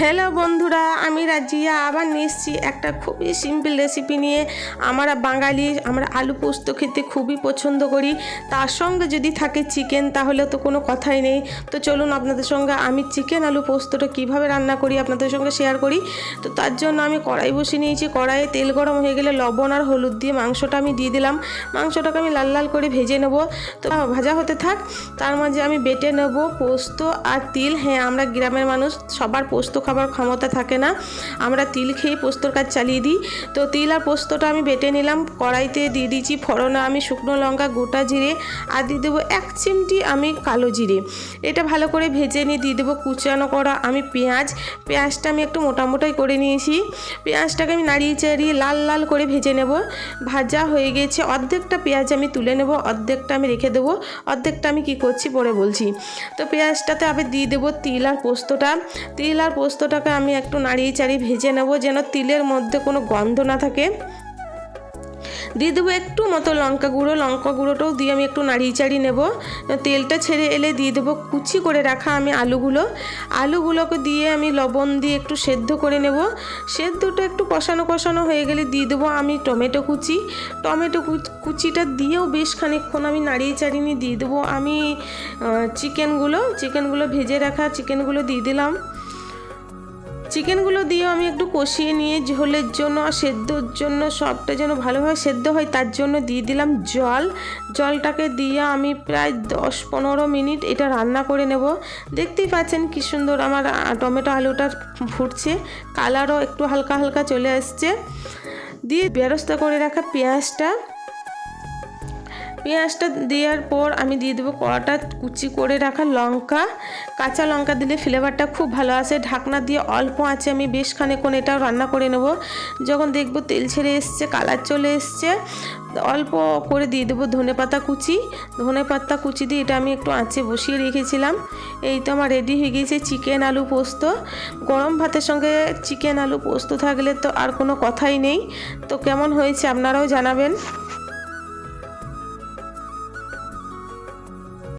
Hello বন্ধুরা, আমি রাজিয়া, আবার এসেছি একটা খুবই সিম্পল রেসিপি নিয়ে। আমরা বাঙালি, আমরা আলু পোস্ত খেতে খুবই পছন্দ করি। তার সঙ্গে যদি থাকে চিকেন তাহলে তো কোনো কথাই নেই। তো চলুন আপনাদের সঙ্গে আমি চিকেন আলু পোস্তটা কীভাবে রান্না করি আপনাদের সঙ্গে শেয়ার করি। তো তার জন্য আমি কড়াই বসিয়ে নিয়েছি। কড়াইয়ে তেল গরম হয়ে গেলে লবণ আর হলুদ দিয়ে মাংসটা আমি দিয়ে দিলাম। মাংসটাকে আমি লাল লাল করে ভেজে নেব। তো ভাজা হতে থাক, তার মাঝে আমি বেটে নেব পোস্ত আর তিল। হ্যাঁ আমরা গ্রামের মানুষ, সবার পোস্ত খাবার ক্ষমতা থাকে না। আমরা তিল খেয়ে পোস্তর কাজ চালিয়ে দিই। তো তিল আর পোস্তটা আমি বেটে নিলাম। কড়াইতে দিয়ে দিয়েছি ফোড়না, আমি শুকনো লঙ্কা, গোটা জিরে আর দিয়ে দেবো এক চিমটি আমি কালো জিরে। এটা ভালো করে ভেজে নিয়ে দিয়ে দেবো কুচানো করা আমি পেঁয়াজ। পেঁয়াজটা আমি একটু মোটা মোটাই করে নিয়েছি। পেঁয়াজটাকে আমি নাড়িয়ে চাড়িয়ে লাল লাল করে ভেজে নেব। ভাজা হয়ে গেছে। অর্ধেকটা পেঁয়াজ আমি তুলে নেব। অর্ধেকটা আমি রেখে দেবো। অর্ধেকটা আমি কি করছি পরে বলছি। তো পেঁয়াজটাতে আবার দিয়ে দেবো তিল আর পোস্তটা। তিল আর পোস্তটাকে আমি একটু নাড়িয়ে চাড়িয়ে ভেজে নেব, যেন তিলের মধ্যে কোনো গন্ধ না থাকে। দিয়ে দেবো একটু মতো লঙ্কা গুঁড়ো, লঙ্কা গুঁড়োটাও দিয়ে আমি একটু নাড়িয়ে চাড়িয়ে নেব। তেলটা ছেড়ে এলে দিয়ে দেবো কুচি করে রাখা আমি আলুগুলো। আলুগুলোকে দিয়ে আমি লবণ দিয়ে একটু সেদ্ধ করে নেব। সেদ্ধটা একটু কষানো কষানো হয়ে গেলে দিয়ে দেবো আমি টমেটো কুচি। টমেটো কুচ- কুচিটা দিয়েও বেশ খানিকক্ষণ আমি নাড়িয়ে চাড়িয়ে নিয়ে দিয়ে দেবো আমি চিকেনগুলো। চিকেনগুলো ভেজে রাখা চিকেনগুলো দিয়ে দিলাম। চিকেনগুলো দিয়ে আমি একটু কষিয়ে নিয়ে ঝোলের জন্য আর সেদ্ধর জন্য সবটা যেন ভালোভাবে সেদ্ধ হয়, তার জন্য দিয়ে দিলাম জল। জলটাকে দিয়ে আমি প্রায় দশ পনেরো মিনিট এটা রান্না করে নেব। দেখতেই পাচ্ছেন কি সুন্দর আমার টমেটো আলুটা ফুটছে, কালারও একটু হালকা হালকা চলে আসছে। দিয়ে ব্যবস্থা করে রাখা পেঁয়াজটা। পেঁয়াজটা দেওয়ার পর আমি দিয়ে দেবো কড়াটা কুচি করে রাখা লঙ্কা। কাঁচা লঙ্কা দিলে ফ্লেভারটা খুব ভালো আসে। ঢাকনা দিয়ে অল্প আছে আমি বেশ খানিকক্ষণ এটাও রান্না করে নেব। যখন দেখব তেল ছেড়ে এসছে, কালার চলে এসছে, অল্প করে দিয়ে দেবো ধনে পাতা কুচি। ধনে পাতা কুচি দিয়ে এটা আমি একটু আঁচে বসিয়ে রেখেছিলাম। এই তো আমার রেডি হয়ে গিয়েছে চিকেন আলু পোস্ত। গরম ভাতের সঙ্গে চিকেন আলু পোস্ত থাকলে তো আর কোনো কথাই নেই। তো কেমন হয়েছে আপনারাও জানাবেন।